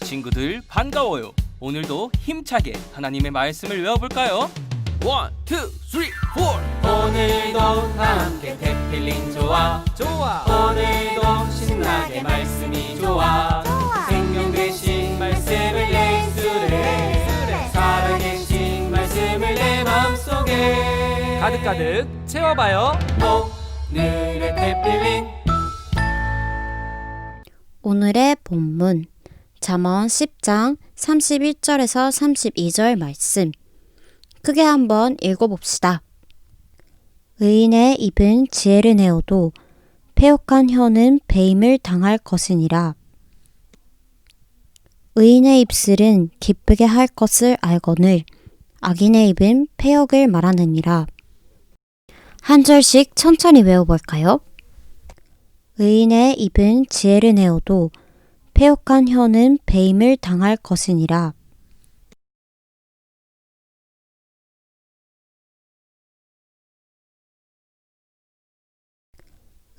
친구들 반가워요. 오늘도 힘차게 하나님의 말씀을 외워볼까요? 원, 투, 쓰리, 포. 오늘도 함께 태필린 좋아 좋아. 오늘도 신나게 말씀이 좋아. 생명 되신 말씀을 예수를 살아계신 말씀을 내 마음속에 가득가득 채워봐요. 오늘의 태필린 오늘의 본문 잠언 10장 31절에서 32절 말씀 크게 한번 읽어봅시다. 의인의 입은 지혜를 내어도 폐역한 혀는 배임을 당할 것이니라. 의인의 입술은 기쁘게 할 것을 알거늘 악인의 입은 폐역을 말하느니라. 한 절씩 천천히 외워볼까요? 의인의 입은 지혜를 내어도 폐역한 혀는 배임을 당할 것이니라.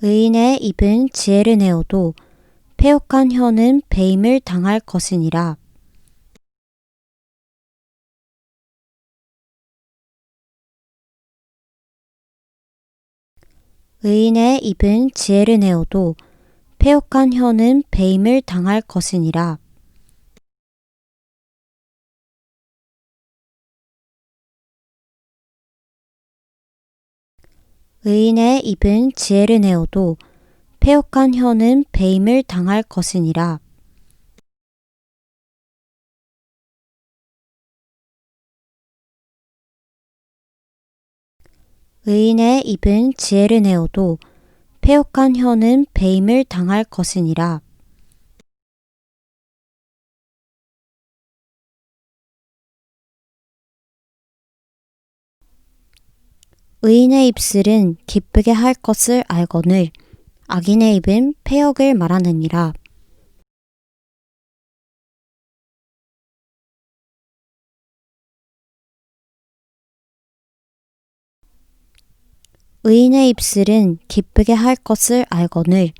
의인의 입은 지혜를 내어도 폐역한 혀는 배임을 당할 것이니라. 의인의 입은 지혜를 내어도 폐역한 혀는 배임을 당할 것이니라. 의인의 입은 지혜를 내어도 폐역한 혀는 배임을 당할 것이니라. 의인의 입은 지혜를 내어도 폐역한 혀는 배임을 당할 것이니라. 의인의 입술은 기쁘게 할 것을 알거늘 악인의 입은 폐역을 말하느니라. 의인의 입술은 기쁘게 할 것을 알거늘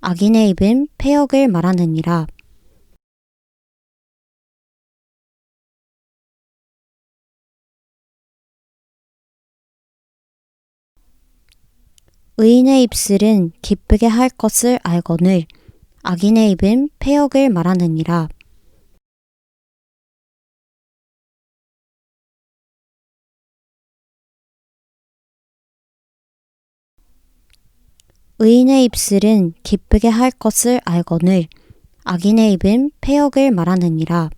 악인의 입은 폐역을 말하느니라. 의인의 입술은 기쁘게 할 것을 알거늘 악인의 입은 폐역을 말하느니라. 의인의 입술은 기쁘게 할 것을 알거늘 악인의 입은 폐역을 말하느니라.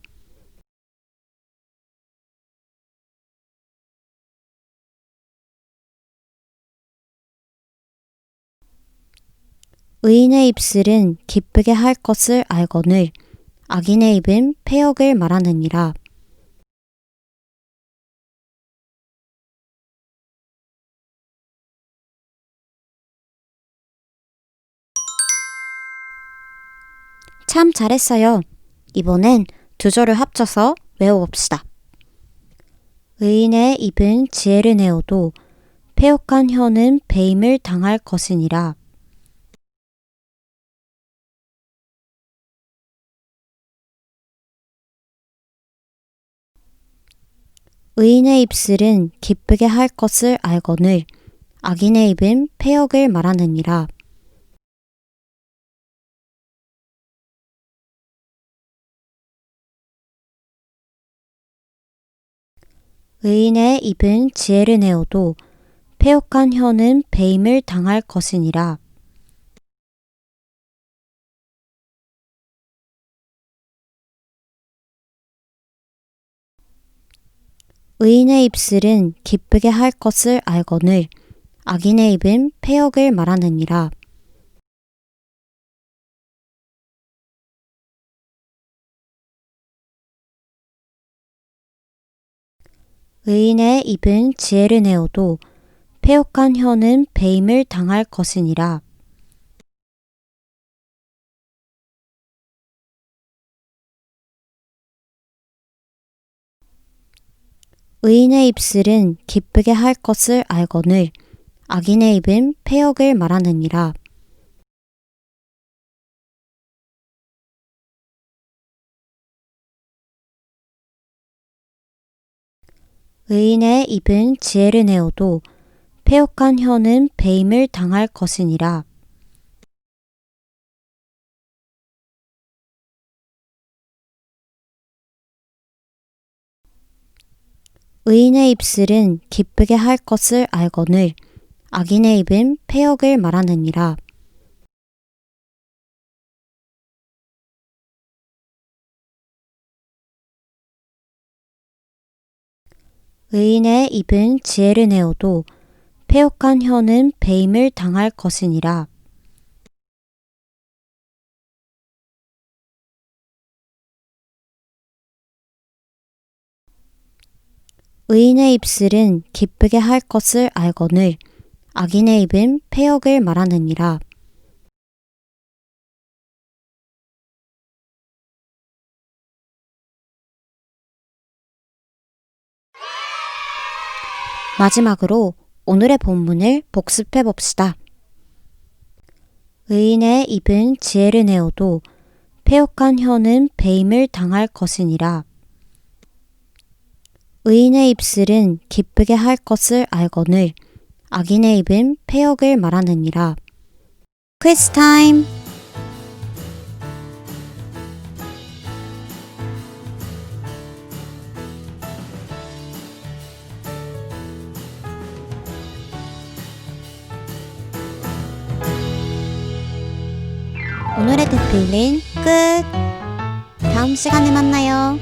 의인의 입술은 기쁘게 할 것을 알거늘 악인의 입은 폐역을 말하느니라. 참 잘했어요. 이번엔 두 절을 합쳐서 외워봅시다. 의인의 입은 지혜를 내어도 폐역한 혀는 배임을 당할 것이니라. 의인의 입술은 기쁘게 할 것을 알거늘 악인의 입은 폐역을 말하느니라. 의인의 입은 지혜를 내어도 폐역한 혀는 배임을 당할 것이니라. 의인의 입술은 기쁘게 할 것을 알거늘 악인의 입은 폐역을 말하느니라. 의인의 입은 지혜를 내어도 폐역한 혀는 배임을 당할 것이니라. 의인의 입술은 기쁘게 할 것을 알거늘 악인의 입은 폐역을 말하느니라. 의인의 입은 지혜를 내어도 패역한 혀는 배임을 당할 것이니라. 의인의 입술은 기쁘게 할 것을 알거늘 악인의 입은 패역을 말하느니라. 의인의 입은 지혜를 내어도 패역한 혀는 배임을 당할 것이니라. 의인의 입술은 기쁘게 할 것을 알거늘 악인의 입은 패역을 말하느니라. 마지막으로 오늘의 본문을 복습해 봅시다. 의인의 입은 지혜를 내어도 패역한 혀는 배임을 당할 것이니라. 의인의 입술은 기쁘게 할 것을 알거늘 악인의 입은 패역을 말하느니라. 퀴즈 타임! 오늘의 대필린 끝! 다음 시간에 만나요.